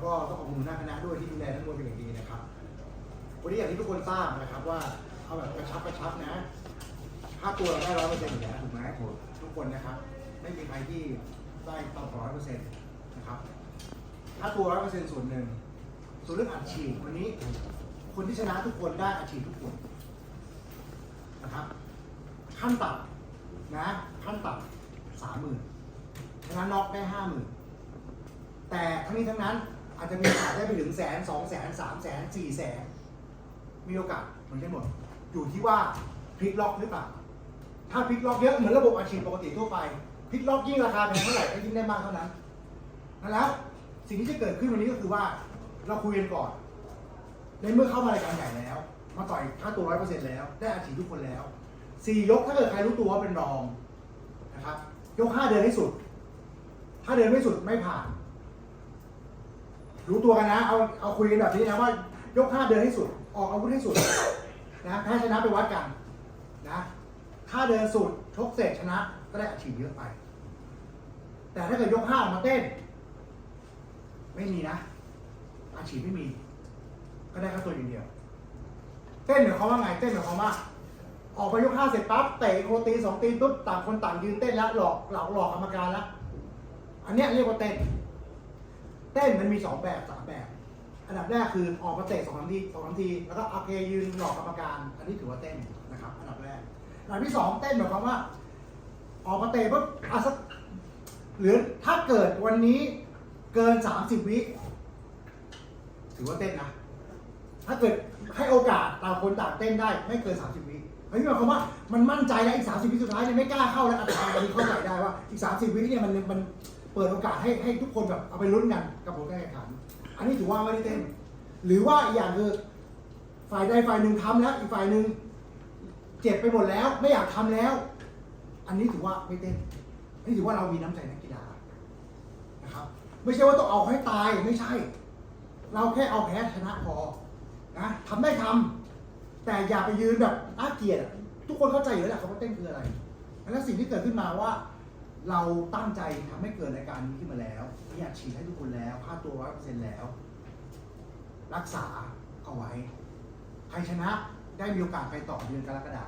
แล้วก็ต้องขอบคุณหัวหน้าคณะด้วยที่ดูแลทั้งหมดเป็นอย่างดีนะครับวันนี้อย่างที่ทุกคนทราบนะครับว่าเอาแบบกระชับกระชับนะค่าตัวเราได้ร้อยเปอร์เซ็นต์อยู่แล้วถูกไหมทุกคนนะครับ ไม่มีใครที่ได้ต่ำกว่าร้อยเปอร์เซ็นต์นะครับค่าตัวร้อยเปอร์เซ็นต์ส่วนหนึ่งส่วนเรื่องอัดฉีดวันนี้ คนที่ชนะทุกคนได้อัดฉีดทุกคนนะครับ ขั้นต่ำนะขั้นต่ำสามหมื่นชนะน็อกได้ห้าหมื่นแต่ทั้งนี้ทั้งนั้น อาจจะมีโอกาสได้ไปถึงแสนสองแสนสามแสนสี่แสนมีโอกาสเหมือนกันหมด อยู่ที่ว่าพลิกล็อกหรือเปล่า ถ้าพลิกล็อกเยอะเหมือนระบบอาชีพปกติทั่วไปพลิกล็อกยิ่งราคาแพงเท่าไหร่ก็ยิ่งได้มากเท่านั้นนั่นแล้วสิ่งที่จะเกิดขึ้นวันนี้ก็คือว่าเราคุยกันก่อน ในเมื่อเข้ามารายการใหญ่แล้ว มาต่อยค่าตัวร้อยเปอร์เซ็นต์แล้ว ได้อาชีพทุกคนแล้วสี่ยกถ้าเกิดใครรู้ตัวว่าเป็นรองนะครับ ยกห้าเดินให้สุด ถ้าเดินไม่สุดไม่ผ่าน รู้ตัวกันนะ เอาเอาคุยกันแบบนี้นะว่ายกห้าเดินให้สุด ออกอาวุธให้สุดนะแพ้ชนะไปวัดกันนะถ้าเดินสุดชกเสร็จชนะ ก็ได้อาชีพเยอะไป แต่ถ้าเกิดยกห้าออกมาเต้น ไม่มีนะอาชีพไม่มี ก็ได้แค่ตัวอย่างเดียว เต้นหมายความว่าไงเต้นหมายความว่า ออกไปยกห้าเสร็จปั๊บเตะโคตีสองตีนปุ๊บต่างคนต่างยืนเต้นแล้วหลอกหลอกหลอกกรรมการแล้วอันเนี้ยเรียกว่าเต้น เต้นมันมีสองแบบสามแบบ อันดับแรกคือออกมาเตะสองสามทีสองสามที แล้วก็โอเคยืนหลอกกรรมการ อันนี้ถือว่าเต้นนะครับ อันดับแรกอันดับที่สองเต้นหมายความว่า ออกมาเตะปุ๊บอะสักหรือถ้าเกิดวันนี้เกินสามสิบวิถือว่าเต้นนะ ถ้าเกิดให้โอกาสต่างคนต่างเต้นได้ไม่เกิน30วิเฮ้ยหมายความว่ามันมั่นใจแล้วอีก30วิสุดท้ายเนี่ยไม่กล้าเข้าแล้วอาจารย์นี้เข้าใจได้ว่าอีก30วิเนี่ยมันมัน เปิดโอกาสให้ให้ทุกคนแบบเอาไปลุ้นกันกับผลการแข่งขัน อันนี้ถือว่าไม่ได้เต้น หรือว่าอีกอย่างคือฝ่ายใดฝ่ายหนึ่งทำแล้ว อีกฝ่ายหนึ่งเจ็บไปหมดแล้ว ไม่อยากทำแล้ว อันนี้ถือว่าไม่เต้นอันนี้ถือว่าเรามีน้ำใจนักกีฬานะครับ ไม่ใช่ว่าต้องเอาให้ตายไม่ใช่ เราแค่เอาแพ้ชนะพอนะทำได้ทำแต่อย่าไปยืนแบบน่าเกลียดทุกคนเข้าใจอยู่แล้วแหละคำว่าเต้นคืออะไร แล้วสิ่งที่เกิดขึ้นมาว่า เราตั้งใจทำให้เกิดรายการนี้ขึ้นมาแล้วอยากฉีดให้ทุกคนแล้วค่าตัวร้อยเปอร์เซ็นต์แล้ว รักษาเอาไว้ ใครชนะได้มีโอกาสไปต่อเดือนกรกฎา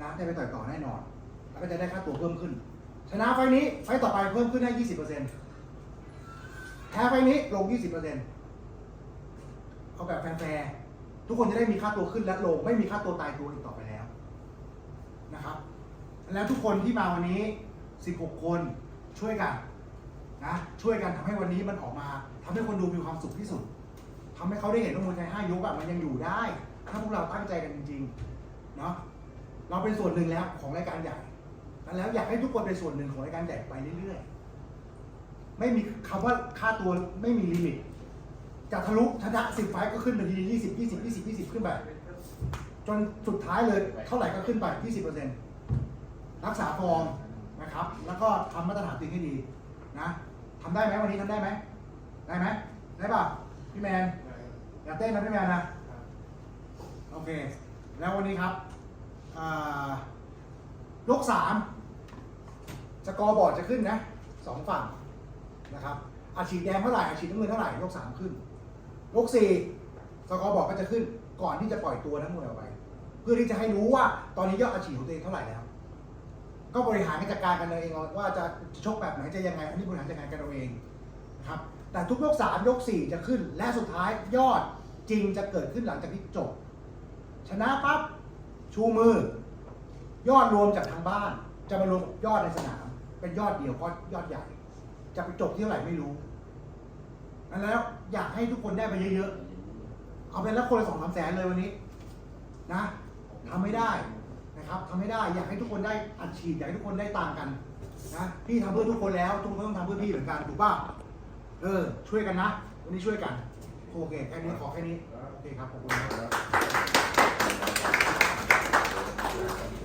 นะได้ไปต่อยต่อแน่นอน แล้วก็จะได้ค่าตัวเพิ่มขึ้น ชนะไฟล์นี้ไฟล์ต่อไปเพิ่มขึ้นได้ยี่สิบเปอร์เซ็นต์แพ้ไฟล์นี้ลงยี่สิบเปอร์เซ็นต์เอาแบบแฟร์ๆทุกคนจะได้มีค่าตัวขึ้นและลง ไม่มีค่าตัวตายตัวอีกต่อไปแล้วนะครับ แล้วทุกคนที่มาวันนี้ 16 คนช่วยกันนะช่วยกันทำให้วันนี้มันออกมาทำให้คนดูมีความสุขที่สุดทำให้เขาได้เห็นว่ามวยไทยห้ายกอะมันยังอยู่ได้ ถ้าพวกเราตั้งใจกันจริงๆเนาะเราเป็นส่วนหนึ่งแล้วของรายการใหญ่แล้วอยากให้ทุกคนเป็นส่วนหนึ่งของรายการใหญ่ไปเรื่อยๆ ไม่มีคำว่าค่าตัวไม่มีลิมิตจะทะลุชนะสิบไฟก็ขึ้นไปทียี่สิบยี่สิบยี่สิบยี่สิบขึ้นไป จนสุดท้ายเลยเท่าไหร่ก็ขึ้นไปยี่สิบเปอร์เซ็นต์ รักษาฟอร์มนะครับ แล้วก็ทำมาตรฐานตัวเองให้ดีนะทำได้ไหมวันนี้ทำได้ไหมได้ไหมได้ป่ะพี่แมนอย่าเต้นนะพี่แมนนะโอเค แล้ววันนี้ครับอ่ายกสามสกอร์บอร์ดจะขึ้นนะสองฝั่งนะครับอาชีดแดงเท่าไหร่อาชีดน้ำเงินเท่าไหร่ยกสามขึ้นยกสี่สกอร์บอร์ดก็จะขึ้นก่อนที่จะปล่อยตัวนักมวยออกไป เพื่อที่จะให้รู้ว่าตอนนี้ยอดอาชีพของตัวเองเท่าไหร่แล้ว ก็บริหารกันจัดการกันเองว่าจะชกแบบไหนจะยังไง อันนี้บริหารจัดการกันเอาเองนะครับแต่ทุกยกสามยกสี่จะขึ้น และสุดท้ายยอดจริงจะเกิดขึ้นหลังจากที่จบ ชนะปั๊บชูมือยอดรวมจากทางบ้าน จะมารวมยอดในสนาม เป็นยอดเดียวก็ยอดใหญ่ จะไปจบที่เท่าไหร่ไม่รู้นั่นแล้วอยากให้ทุกคนได้ไปเยอะๆเอาเป็นละคนละสองสามแสนเลยวันนี้ นะทำไม่ได้ ครับทำไม่ได้อยากให้ทุกคนได้อัดฉีดอยากให้ทุกคนได้ต่างกันนะพี่ทำเพื่อทุกคนแล้วทุกคนต้องทำเพื่อพี่เหมือนกันถูกป่ะเออ ช่วยกันนะ วันนี้ช่วยกัน โอเคแค่นี้ขอแค่นี้โอเคครับขอบคุณครับ